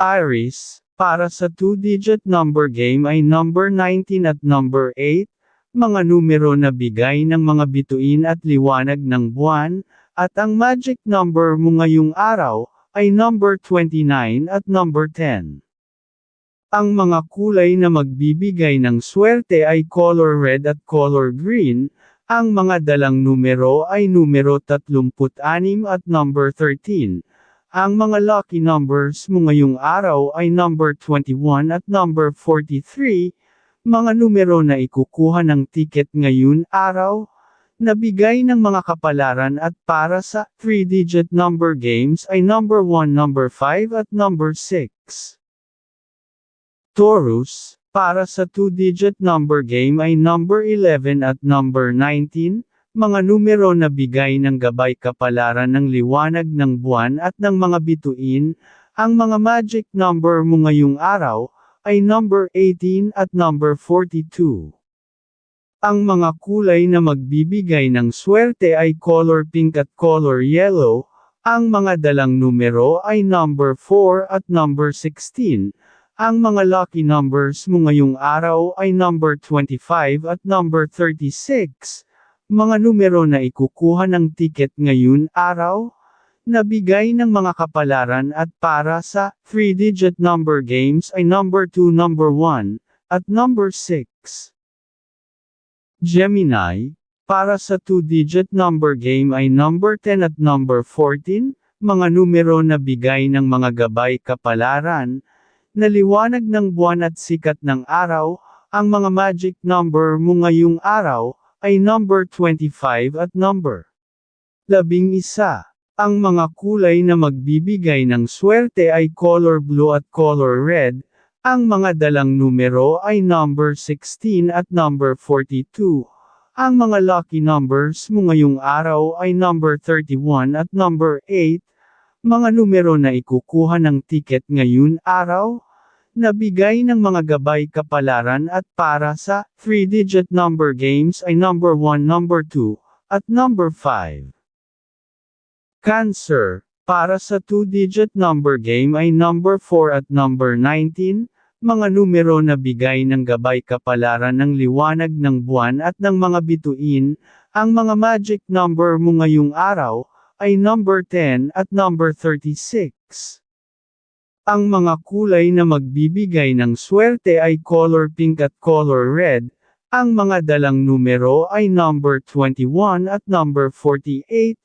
Iris, para sa 2-digit number game ay number 19 at number 8, mga numero na bigay ng mga bituin at liwanag ng buwan, at ang magic number mo ngayong araw, ay number 29 at number 10. Ang mga kulay na magbibigay ng swerte ay color red at color green, ang mga dalang numero ay numero 36 at number 13. Ang mga lucky numbers mo ngayong araw ay number 21 at number 43, mga numero na ikukuha ng ticket ngayon araw, nabigay ng mga kapalaran at para sa 3-digit number games ay number 1, number 5 at number 6. Taurus, para sa 2-digit number game ay number 11 at number 19, mga numero na bigay ng gabay kapalaran ng liwanag ng buwan at ng mga bituin, ang mga magic number mo ngayong araw, ay number 18 at number 42. Ang mga kulay na magbibigay ng swerte ay color pink at color yellow, ang mga dalang numero ay number 4 at number 16. Ang mga lucky numbers mo ngayong araw ay number 25 at number 36. Mga numero na ikukuha ng ticket ngayon araw, nabigay ng mga kapalaran at para sa 3-digit number games ay number 2, number 1, at number 6. Gemini, para sa 2-digit number game ay number 10 at number 14, mga numero na bigay ng mga gabay kapalaran, na liwanag ng buwan at sikat ng araw, ang mga magic number mo ngayong araw, ay number 25 at number 11. Ang mga kulay na magbibigay ng swerte ay color blue at color red, ang mga dalang numero ay number 16 at number 42. Ang mga lucky numbers mo ngayong araw ay number 31 at number 8, mga numero na ikukuha ng ticket ngayon araw, Nabigay ng mga gabay kapalaran at para sa 3-digit number games ay number 1, number 2, at number 5. Cancer, para sa 2-digit number game ay number 4 at number 19, mga numero na bigay ng gabay kapalaran ng liwanag ng buwan at ng mga bituin, ang mga magic number mo ngayong araw, ay number 10 at number 36. Ang mga kulay na magbibigay ng swerte ay color pink at color red, ang mga dalang numero ay number 21 at number 48,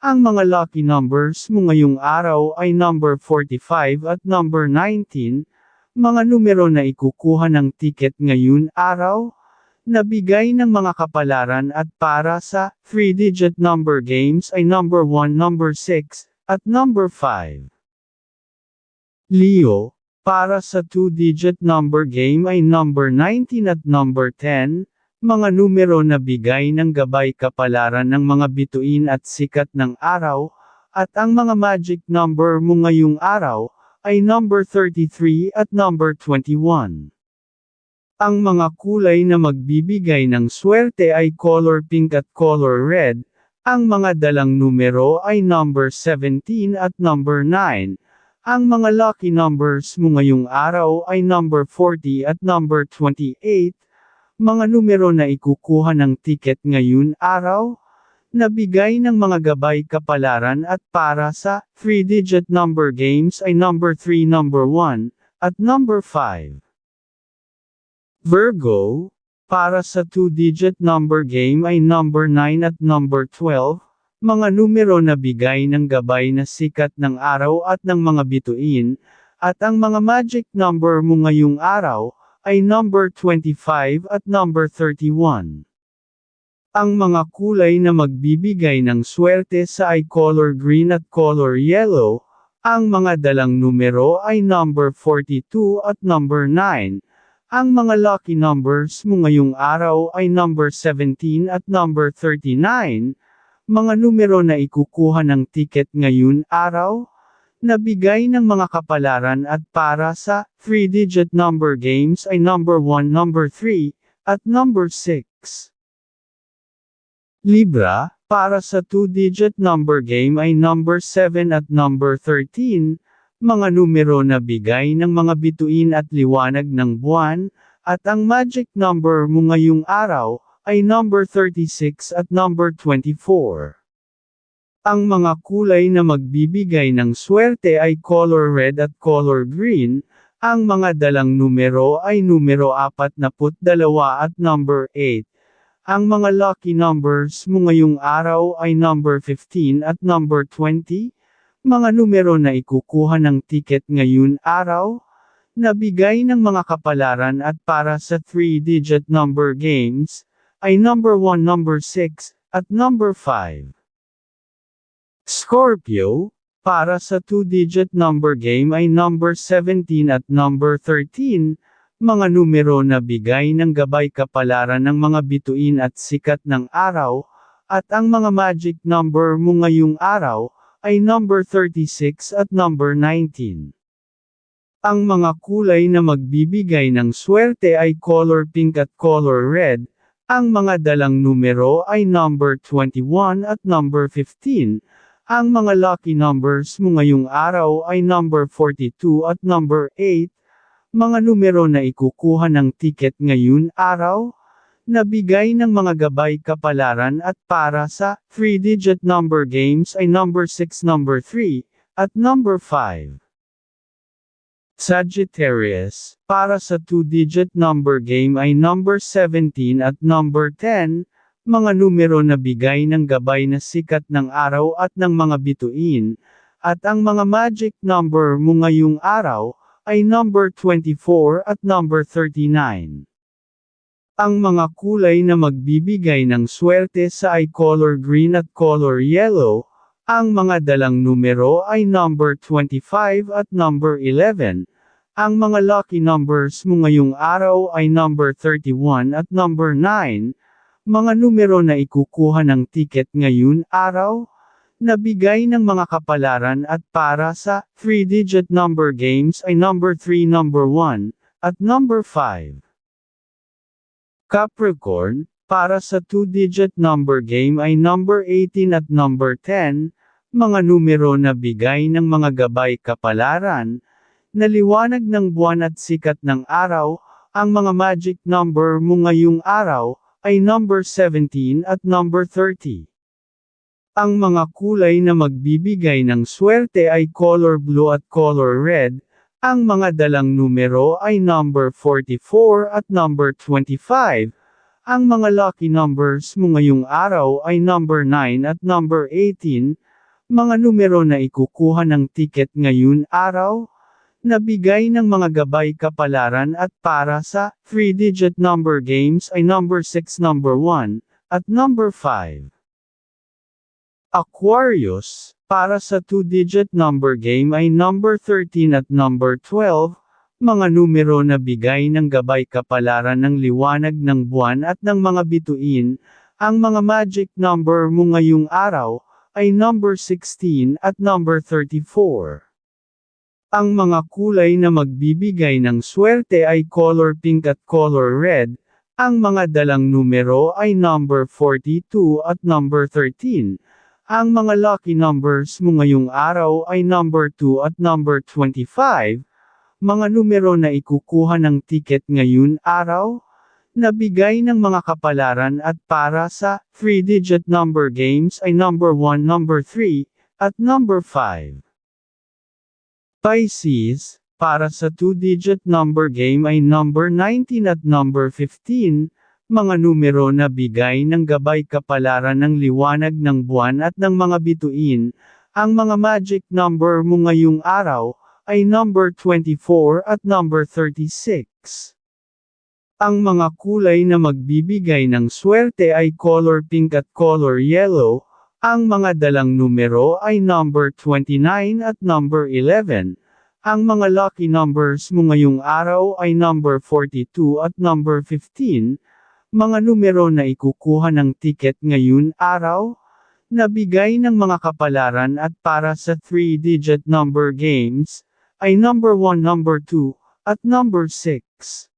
ang mga lucky numbers mo ngayong araw ay number 45 at number 19, mga numero na ikukuha ng ticket ngayon araw, nabigay ng mga kapalaran at para sa 3-digit number games ay number 1, number 6, at number 5. Leo, para sa 2-digit number game ay number 19 at number 10, mga numero na bigay ng gabay kapalaran ng mga bituin at sikat ng araw, at ang mga magic number mo ngayong araw, ay number 33 at number 21. Ang mga kulay na magbibigay ng swerte ay color pink at color red, ang mga dalang numero ay number 17 at number 9, ang mga lucky numbers mo ngayong araw ay number 40 at number 28, mga numero na ikukuha ng ticket ngayon araw, nabigay ng mga gabay kapalaran at para sa 3-digit number games ay number 3, number 1, at number 5. Virgo, para sa 2-digit number game ay number 9 at number 12, mga numero na bigay ng gabay na sikat ng araw at ng mga bituin, at ang mga magic number mo ngayong araw, ay number 25 at number 31. Ang mga kulay na magbibigay ng swerte sa ay color green at color yellow, ang mga dalang numero ay number 42 at number 9. Ang mga lucky numbers mo ngayong araw ay number 17 at number 39, mga numero na ikukuha ng ticket ngayon araw, nabigay ng mga kapalaran at para sa 3-digit number games ay number 1, number 3, at number 6. Libra, para sa 2-digit number game ay number 7 at number 13, mga numero na bigay ng mga bituin at liwanag ng buwan, at ang magic number mo ngayong araw, ay number 36 at number 24. Ang mga kulay na magbibigay ng swerte ay color red at color green, ang mga dalang numero ay numero 42 at number 8. Ang mga lucky numbers mo ngayong araw ay number 15 at number 20, mga numero na ikukuha ng ticket ngayon araw, nabigay ng mga kapalaran at para sa 3-digit number games, ay number 1, number 6, at number 5. Scorpio, para sa 2-digit number game ay number 17 at number 13, mga numero na bigay ng gabay kapalaran ng mga bituin at sikat ng araw, at ang mga magic number mo ngayong araw, ay number 36 at number 19. Ang mga kulay na magbibigay ng swerte ay color pink at color red, ang mga dalang numero ay number 21 at number 15. Ang mga lucky numbers mo ngayong araw ay number 42 at number 8. Mga numero na ikukuha ng ticket ngayon araw, nabigay ng mga gabay kapalaran at para sa 3-digit number games ay number 6, number 3, at number 5. Sagittarius, para sa 2-digit number game ay number 17 at number 10, mga numero na bigay ng gabay na sikat ng araw at ng mga bituin, at ang mga magic number mo ngayong araw, ay number 24 at number 39. Ang mga kulay na magbibigay ng swerte sa ay color green at color yellow, ang mga dalang numero ay number 25 at number 11. Ang mga lucky numbers mo ngayong araw ay number 31 at number 9. Mga numero na ikukuha ng ticket ngayon araw, nabigay ng mga kapalaran at para sa 3-digit number games ay number 3, number 1, at number 5. Capricorn, para sa 2-digit number game ay number 18 at number 10, mga numero na bigay ng mga gabay kapalaran, naliwanag ng buwan at sikat ng araw, ang mga magic number mo ngayong araw, ay number 17 at number 30. Ang mga kulay na magbibigay ng swerte ay color blue at color red, ang mga dalang numero ay number 44 at number 25, ang mga lucky numbers mo ngayong araw ay number 9 at number 18, mga numero na ikukuha ng ticket ngayon araw, nabigay ng mga gabay kapalaran at para sa 3-digit number games ay number 6, number 1, at number 5. Aquarius, para sa 2-digit number game ay number 13 at number 12, mga numero na bigay ng gabay kapalaran ng liwanag ng buwan at ng mga bituin, ang mga magic number mo ngayong araw, ay number 16 at number 34. Ang mga kulay na magbibigay ng swerte ay color pink at color red, ang mga dalang numero ay number 42 at number 13. Ang mga lucky numbers mo ngayong araw ay number 2 at number 25, mga numero na ikukuha ng ticket ngayon araw, nabigay ng mga kapalaran at para sa 3-digit number games ay number 1, number 3, at number 5. Pisces, para sa 2-digit number game ay number 19 at number 15, mga numero na bigay ng gabay kapalaran ng liwanag ng buwan at ng mga bituin, ang mga magic number mo ngayong araw, ay number 24 at number 36. Ang mga kulay na magbibigay ng swerte ay color pink at color yellow, ang mga dalang numero ay number 29 at number 11. Ang mga lucky numbers mo ngayong araw ay number 42 at number 15, mga numero na ikukuha ng ticket ngayon araw, nabigay ng mga kapalaran at para sa 3-digit number games, ay number 1, number 2, at number 6.